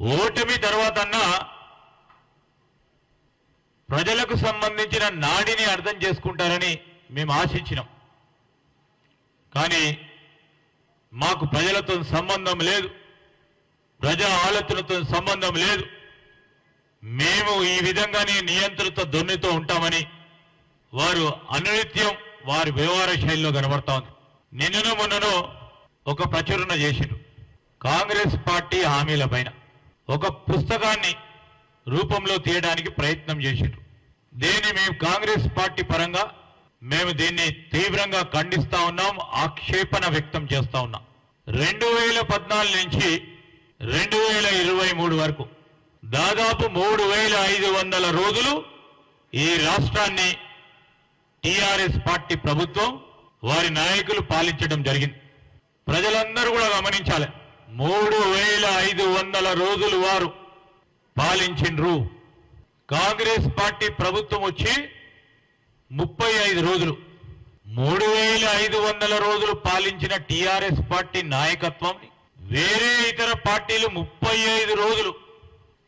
ఓటమి తర్వాత ప్రజలకు సంబంధించిన నాడిని అర్థం చేసుకుంటారని మేము ఆశించినాం. కానీ మాకు ప్రజలతో సంబంధం లేదు. ప్రజా ఆలోచనతో సంబంధం లేదు. మేము ఈ విధంగానే నియంత్రిత దొన్నితో ఉంటామని వారు అనునిత్యం వారి వ్యవహార శైలిలో కనబడతా ఉంది. నిన్నను మొన్నను ఒక ప్రచురణ చేసిండు కాంగ్రెస్ పార్టీ హామీల పైన. ఒక పుస్తకాన్ని రూపంలో తీయడానికి ప్రయత్నం చేసిండ్రు. దీన్ని మేము కాంగ్రెస్ పార్టీ పరంగా మేము దీన్ని తీవ్రంగా ఖండిస్తా ఉన్నాం ఆక్షేపణ వ్యక్తం చేస్తా ఉన్నాం. రెండు వేల పద్నాలుగు నుంచి రెండు వేల ఇరవై మూడు వరకు దాదాపు మూడు వేల ఐదు వందల రోజులు ఈ రాష్ట్రాన్ని టిఆర్ఎస్ పార్టీ ప్రభుత్వం వారి నాయకులు పాలించడం జరిగింది. ప్రజలందరూ కూడా గమనించాలి. మూడు వేల ఐదు వందల రోజులు వారు పాలించిండ్రు. కాంగ్రెస్ పార్టీ ప్రభుత్వం వచ్చి ముప్పై ఐదు రోజులు. మూడు వేల ఐదు వందల రోజులు పాలించిన టిఆర్ఎస్ పార్టీ నాయకత్వం వేరే ఇతర పార్టీలు ముప్పై ఐదు రోజులు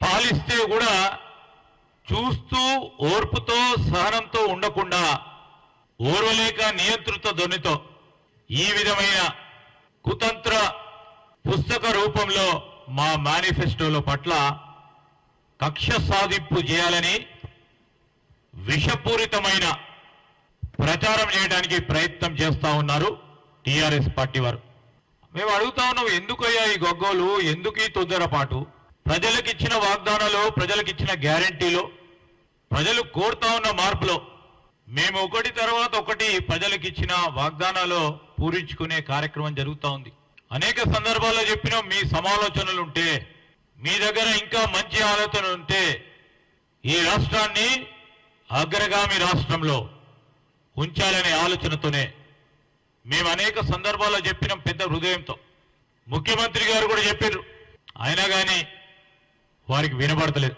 పాలిస్తే కూడా చూస్తూ ఓర్పుతో సహనంతో ఉండకుండా ఓర్వలేక నియంత్రిత ధ్వనితో ఈ విధమైన కుతంత్ర పుస్తక రూపంలో మా మేనిఫెస్టోల పట్ల కక్ష సాధింపు చేయాలని విషపూరితమైన ప్రచారం చేయడానికి ప్రయత్నం చేస్తూ ఉన్నారు టీఆర్ఎస్ పార్టీ వారు. మేము అడుగుతా ఉన్నాం ఎందుకయ్యా ఈ గొగ్గోలు? ఎందుకు ఈ తొందరపాటు? ప్రజలకు ఇచ్చిన వాగ్దానాలు ప్రజలకు ఇచ్చిన గ్యారంటీలో ప్రజలు కోరుతా ఉన్న మార్పులో మేము ఒకటి తర్వాత ఒకటి ప్రజలకు ఇచ్చిన వాగ్దానాలు పూరించుకునే కార్యక్రమం జరుగుతూ ఉంది. అనేక సందర్భాల్లో చెప్పినాం మీ సమాలోచనలు ఉంటే మీ దగ్గర ఇంకా మంచి ఆలోచన ఉంటే ఈ రాష్ట్రాన్ని అగ్రగామి రాష్ట్రంలో ఉంచాలనే ఆలోచనతోనే మేము అనేక సందర్భాల్లో చెప్పినాం పెద్ద హృదయంతో. ముఖ్యమంత్రి గారు కూడా చెప్పారు అయినా కానీ వారికి వినబడతలేదు.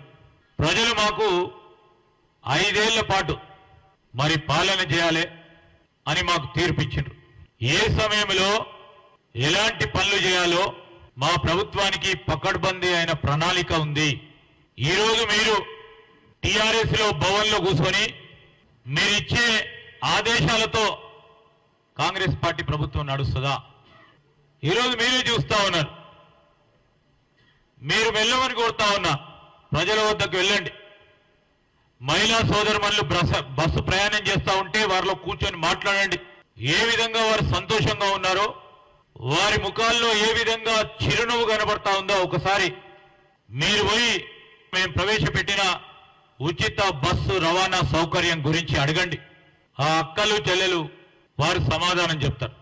ప్రజలు మాకు ఐదేళ్ళ పాటు మరి పాలన చేయాలి అని మాకు తీర్పిచ్చిండ్రు. ఏ సమయంలో ఎలాంటి పనులు చేయాలో మా ప్రభుత్వానికి పకడ్బందీ అయిన ప్రణాళిక ఉంది. ఈరోజు మీరు టిఆర్ఎస్లో భవన్లో కూర్చొని మీరిచ్చే ఆదేశాలతో కాంగ్రెస్ పార్టీ ప్రభుత్వం నడుస్తుందా? ఈరోజు మీరే చూస్తా ఉన్నారు. మీరు వెళ్ళమని కోరుతా ఉన్నా. ప్రజల వద్దకు వెళ్ళండి. మహిళా సోదరుమణులు బస్సు ప్రయాణం చేస్తూ ఉంటే వారిలో కూర్చొని మాట్లాడండి. ఏ విధంగా వారు సంతోషంగా ఉన్నారో వారి ముఖాల్లో ఏ విధంగా చిరునవ్వు కనబడతా ఉందో ఒకసారి మీరు పోయి మేము ప్రవేశపెట్టిన ఉచిత బస్సు రవాణా సౌకర్యం గురించి అడగండి. ఆ అక్కలు చెల్లెలు వారు సమాధానం చెప్తారు.